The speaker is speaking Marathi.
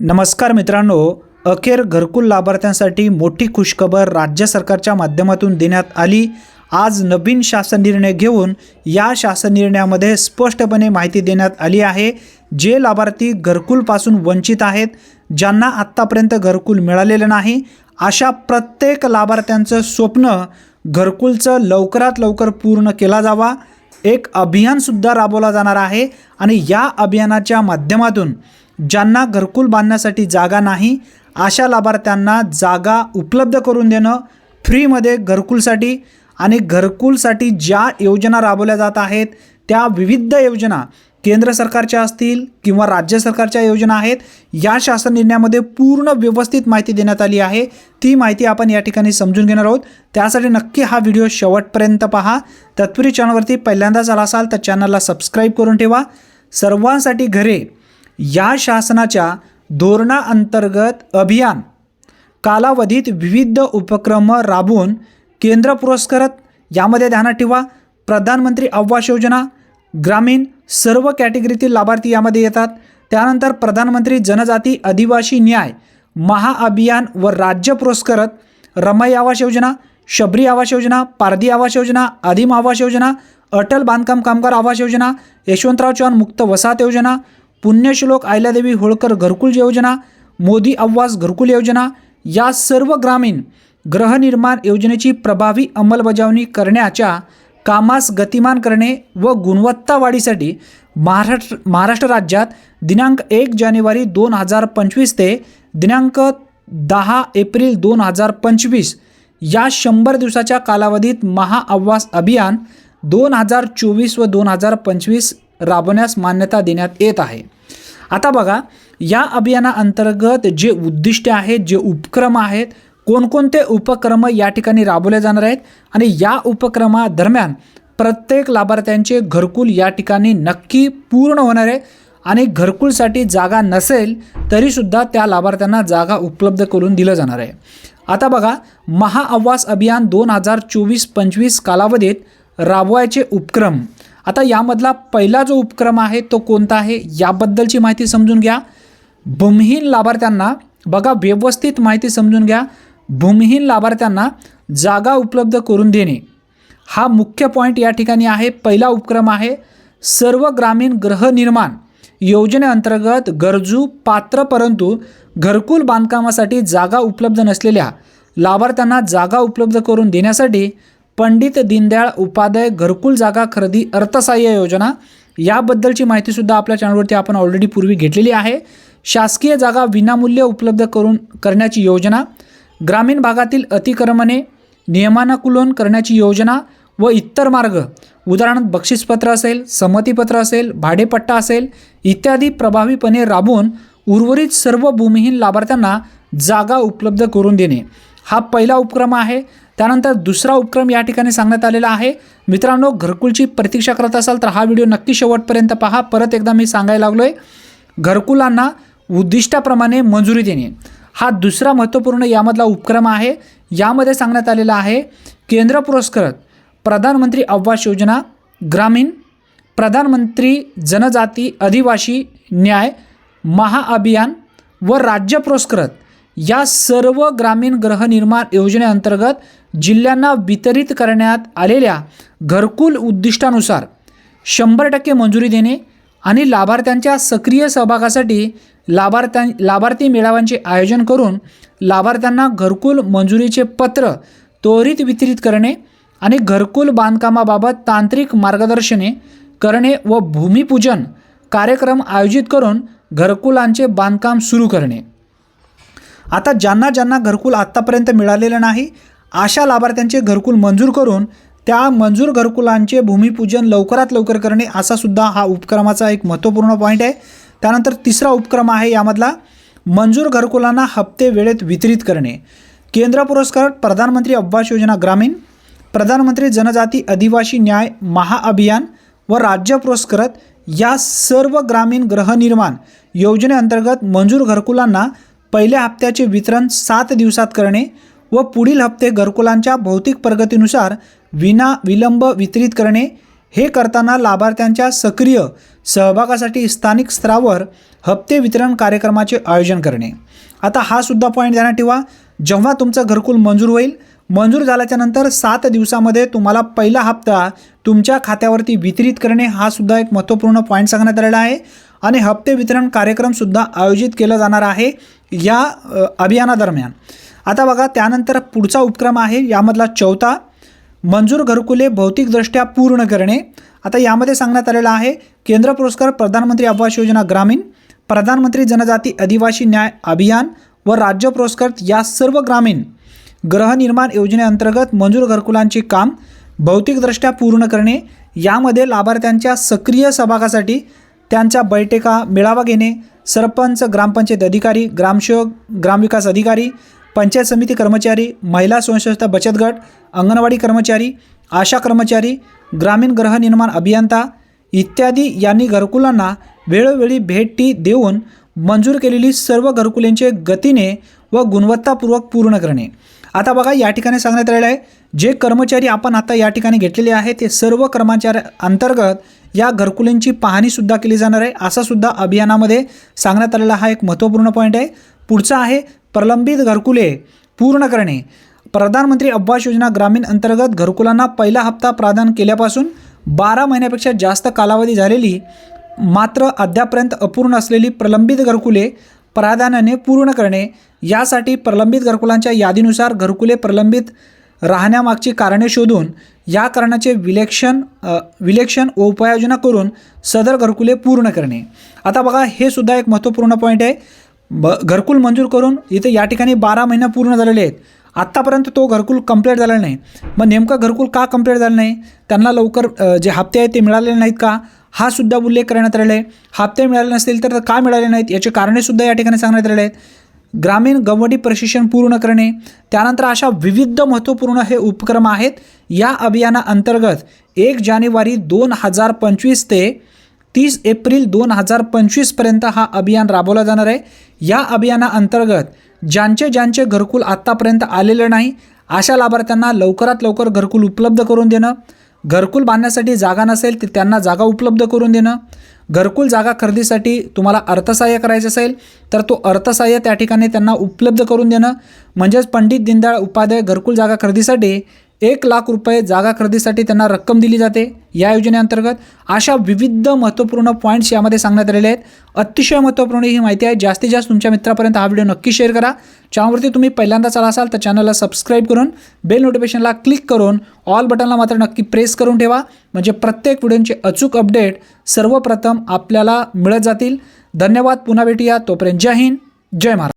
नमस्कार मित्रांनो अखेर घरकुल लाभार्थ्यांसाठी मोठी खुशखबर राज्य सरकारच्या माध्यमातून देण्यात आली. आज नवीन शासन निर्णय घेऊन या शासन निर्णयामध्ये स्पष्टपणे माहिती देण्यात आली आहे. जे लाभार्थी घरकुलपासून वंचित आहेत ज्यांना आत्तापर्यंत घरकुल मिळालेलं नाही अशा प्रत्येक लाभार्थ्यांचं स्वप्न घरकुलचं लवकरात लवकर पूर्ण केला जावा. एक अभियानसुद्धा राबवला जाणार आहे आणि या अभियानाच्या माध्यमातून ज्यांना घरकुल बांधण्यासाठी जागा नाही अशा लाभार्थ्यांना जागा उपलब्ध करून देणं फ्रीमध्ये घरकुलसाठी आणि घरकुलसाठी ज्या योजना राबवल्या जात आहेत त्या विविध योजना केंद्र सरकारच्या असतील किंवा राज्य सरकारच्या योजना आहेत या शासन निर्णयामध्ये पूर्ण व्यवस्थित माहिती देण्यात आली आहे. ती माहिती आपण या ठिकाणी समजून घेणार आहोत. त्यासाठी नक्की हा व्हिडिओ शेवटपर्यंत पहा. तत्पूर्वी चॅनलवरती पहिल्यांदाच आला असाल तर चॅनलला सबस्क्राईब करून ठेवा. सर्वांसाठी घरे या शासनाच्या धोरणाअंतर्गत अभियान कालावधीत विविध उपक्रम राबवून केंद्र पुरस्कृत यामध्ये ध्यानात ठेवा. प्रधानमंत्री आवास योजना ग्रामीण सर्व कॅटेगरीतील लाभार्थी यामध्ये येतात. त्यानंतर प्रधानमंत्री जनजाती आदिवासी न्याय महाअभियान व राज्य पुरस्कृत रमाई आवास योजना शबरी आवास योजना पारधी आवास योजना आदिम आवास योजना अटल बांधकाम कामगार आवास योजना यशवंतराव चव्हाण मुक्त वसाहत योजना पुण्यश्लोक आयलादेवी होळकर घरकुल योजना मोदी आवास घरकुल योजना या सर्व ग्रामीण गृहनिर्माण योजनेची प्रभावी अंमलबजावणी करण्याच्या कामास गतिमान करणे व गुणवत्ता वाढीसाठी महाराष्ट्र महाराष्ट्र राज्यात दिनांक एक जानेवारी दोन हजार पंचवीस ते दिनांक दहा एप्रिल दोन हजार पंचवीस या शंभर दिवसाच्या कालावधीत महाआवास अभियान दोन हजार चोवीस व दोन हजार पंचवीस राबवण्यास मान्यता देण्यात येत आहे. आता बघा या अभियानाअंतर्गत जे उद्दिष्टे आहेत जे उपक्रम आहेत कोणकोणते उपक्रम या ठिकाणी राबवले जाणार आहेत आणि या उपक्रमादरम्यान प्रत्येक लाभार्थ्यांचे घरकुल या ठिकाणी नक्की पूर्ण होणार आहे आणि घरकुलसाठी जागा नसेल तरीसुद्धा त्या लाभार्थ्यांना जागा उपलब्ध करून दिलं जाणार आहे. आता बघा महाआवास अभियान दोन हजार चोवीस पंचवीस कालावधीत राबवायचे उपक्रम. आता यामधला पहिला जो उपक्रम आहे तो कोणता आहे? याबद्दलची माहिती समजून घ्या. भूमिहीन लाभार्थ्यांना बघा व्यवस्थित माहिती समजून घ्या. भूमिहीन लाभार्थ्यांना जागा उपलब्ध करून देणे. हा मुख्य पॉईंट या ठिकाणी आहे. पहिला उपक्रम आहे सर्व ग्रामीण गृहनिर्माण योजनेअंतर्गत गरजू पात्र परंतु घरकुल बांधकामासाठी जागा उपलब्ध नसलेल्या लाभार्थ्यांना जागा उपलब्ध करून देण्यासाठी पंडित दीनदयाळ उपाध्याय घरकुल जागा खरेदी अर्थसहाय्य योजना याबद्दलची माहितीसुद्धा आपल्या चॅनलवरती आपण ऑलरेडी पूर्वी घेतलेली आहे. शासकीय जागा विनामूल्य उपलब्ध करून करण्याची योजना ग्रामीण भागातील अतिक्रमणे नियमानुकूलन करण्याची योजना व इतर मार्ग उदाहरणार्थ बक्षीसपत्र असेल संमतीपत्र असेल भाडेपट्टा असेल इत्यादी प्रभावीपणे राबवून उर्वरित सर्व भूमिहीन लाभार्थ्यांना जागा उपलब्ध करून देणे. हा पहिला उपक्रम आहे. त्यानंतर दुसरा उपक्रम या ठिकाणी सांगण्यात आलेला आहे. मित्रांनो घरकुलची प्रतीक्षा करत असाल तर हा व्हिडिओ नक्की शेवटपर्यंत पहा. परत एकदा मी सांगायला लागलो आहे घरकुलांना उद्दिष्टाप्रमाणे मंजुरी देणे. हा दुसरा महत्त्वपूर्ण यामधला उपक्रम आहे. यामध्ये सांगण्यात आलेला आहे केंद्र पुरस्कृत प्रधानमंत्री आवास योजना ग्रामीण प्रधानमंत्री जनजाती आदिवासी न्याय महाअभियान व राज्य पुरस्कृत. या सर्व ग्रामीण गृहनिर्माण योजनेअंतर्गत जिल्ह्यांना वितरित करण्यात आलेल्या घरकुल उद्दिष्टानुसार शंभर टक्के मंजुरी देणे आणि लाभार्थ्यांच्या सक्रिय सहभागासाठी लाभार्थ्यां लाभार्थी मेळाव्यांचे आयोजन करून लाभार्थ्यांना घरकुल मंजुरीचे पत्र त्वरित वितरित करणे आणि घरकुल बांधकामाबाबत तांत्रिक मार्गदर्शने करणे व भूमिपूजन कार्यक्रम आयोजित करून घरकुलांचे बांधकाम सुरू करणे. आता ज्यांना ज्यांना घरकुल आत्तापर्यंत मिळालेलं नाही अशा लाभार्थ्यांचे घरकुल मंजूर करून त्या मंजूर घरकुलांचे भूमिपूजन लवकरात लवकर करणे असा सुद्धा हा उपक्रमाचा एक महत्त्वपूर्ण पॉईंट आहे. त्यानंतर तिसरा उपक्रम आहे यामधला मंजूर घरकुलांना हप्ते वेळेत वितरित करणे. केंद्र पुरस्कार प्रधानमंत्री आवास योजना ग्रामीण प्रधानमंत्री जनजाती आदिवासी न्याय महाअभियान व राज्य पुरस्कृत या सर्व ग्रामीण गृहनिर्माण योजनेअंतर्गत मंजूर घरकुलांना पहिल्या हप्त्याचे वितरण सात दिवसात करणे व पुढील हप्ते घरकुलांच्या भौतिक प्रगतीनुसार विना विलंब वितरित करणे हे करताना लाभार्थ्यांच्या सक्रिय सहभागासाठी स्थानिक स्तरावर हप्ते वितरण कार्यक्रमाचे आयोजन करणे. आता हा सुद्धा पॉईंट ध्यानात ठेवा. जेव्हा तुमचं घरकुल मंजूर होईल मंजूर झाल्याच्यानंतर सात दिवसामध्ये तुम्हाला पहिला हप्ता तुमच्या खात्यावरती वितरित करणे हा सुद्धा एक महत्त्वपूर्ण पॉईंट सांगण्यात आलेला आहे. आणि हप्ते वितरण कार्यक्रमसुद्धा आयोजित केला जाणार आहे. या अभियानादरम्यान. आता बघा त्यानंतर पुढचा उपक्रम आहे यामधला चौथा मंजूर घरकुले भौतिकदृष्ट्या पूर्ण करणे. आता यामध्ये सांगण्यात आलेलं आहे केंद्र पुरस्कार प्रधानमंत्री आवास योजना ग्रामीण प्रधानमंत्री जनजाती आदिवासी न्याय अभियान व राज्य पुरस्कार या सर्व ग्रामीण गृहनिर्माण योजनेअंतर्गत मंजूर घरकुलांचे काम भौतिकदृष्ट्या पूर्ण करणे. यामध्ये लाभार्थ्यांच्या सक्रिय सहभागासाठी त्यांच्या बैठका मेळावा घेणे सरपंच ग्रामपंचायत अधिकारी ग्रामसेवक ग्रामविकास अधिकारी पंचायत समिती कर्मचारी महिला स्वयंसंस्था बचत गट अंगणवाडी कर्मचारी आशा कर्मचारी ग्रामीण गृहनिर्माण अभियंता इत्यादी यांनी घरकुलांना वेळोवेळी भेटी देऊन मंजूर केलेली सर्व घरकुलींचे गतीने व गुणवत्तापूर्वक पूर्ण करणे. आता बघा या ठिकाणी सांगण्यात आलेलं आहे जे कर्मचारी आपण आता या ठिकाणी घेतलेले आहे ते सर्व कर्मचाऱ्या अंतर्गत या घरकुलींची पाहणीसुद्धा केली जाणार आहे. असासुद्धा अभियानामध्ये सांगण्यात आलेला हा एक महत्त्वपूर्ण पॉईंट आहे. पुढचा आहे प्रलंबित घरकुले पूर्ण करणे. प्रधानमंत्री आवास योजना ग्रामीण अंतर्गत घरकुलांना पहिला हप्ता प्रदान केल्यापासून बारा महिन्यापेक्षा जास्त कालावधी झालेली मात्र अद्यापर्यंत अपूर्ण असलेली प्रलंबित घरकुले प्राधान्याने पूर्ण करणे. यासाठी प्रलंबित घरकुलांच्या यादीनुसार घरकुले प्रलंबित राहण्यामागची कारणे शोधून या कारणाचे विलेक्षण अ, विलेक्षण व उपाययोजना करून सदर घरकुले पूर्ण करणे. आता बघा हे सुद्धा एक महत्त्वपूर्ण पॉईंट आहे. ब घरकुल मंजूर करून इथे या ठिकाणी बारा महिना पूर्ण झालेले आहेत. आत्तापर्यंत तो घरकुल कंप्लीट झालेला नाही. मग नेमकं घरकुल का कंप्लीट झालं नाही? त्यांना लवकर जे हप्ते आहेत ते मिळालेले नाहीत का? हा सुद्धा उल्लेख करण्यात आलेला आहे. हप्ते मिळाले नसतील तर का मिळाले नाहीत? याची कारणेसुद्धा या ठिकाणी सांगण्यात आलेले आहेत. ग्रामीण गवडी प्रशिक्षण पूर्ण करणे त्यानंतर अशा विविध महत्त्वपूर्ण हे उपक्रम आहेत. या अभियानाअंतर्गत एक जानेवारी दोन हजार पंचवीस ते तीस एप्रिल दोन हजार पंचवीसपर्यंत हा अभियान राबवला जाणार आहे. या अभियानाअंतर्गत ज्यांचे ज्यांचे घरकुल आत्तापर्यंत आलेलं नाही अशा लाभार्थ्यांना लवकरात लवकर घरकुल उपलब्ध करून देणं. घरकुल बांधण्यासाठी जागा नसेल तर त्यांना जागा उपलब्ध करून देणं. घरकुल जागा खरेदीसाठी तुम्हाला अर्थसहाय्य करायचं असेल तर तो अर्थसहाय्य त्या ठिकाणी त्यांना उपलब्ध करून देणं. म्हणजेच पंडित दीनदयाळ उपाध्याय घरकुल जागा खरेदीसाठी एक लाख रुपये जागा खरेदीसाठी त्यांना रक्कम दिली जाते. या योजनेअंतर्गत अशा विविध महत्त्वपूर्ण पॉईंट्स यामध्ये सांगण्यात आलेले आहेत. अतिशय महत्त्वपूर्ण ही माहिती आहे. जास्तीत जास्त तुमच्या मित्रापर्यंत हा व्हिडिओ नक्की शेअर करा. चॅनलवरती तुम्ही पहिल्यांदा आला असाल तर चॅनलला सबस्क्राईब करून बेल नोटिफिकेशनला क्लिक करून ऑल बटनला मात्र नक्की प्रेस करून ठेवा. म्हणजे प्रत्येक व्हिडिओचे अचूक अपडेट सर्वप्रथम आपल्याला मिळत जातील. धन्यवाद. पुन्हा भेटूया. तोपर्यंत जय हिंद. जय महाराज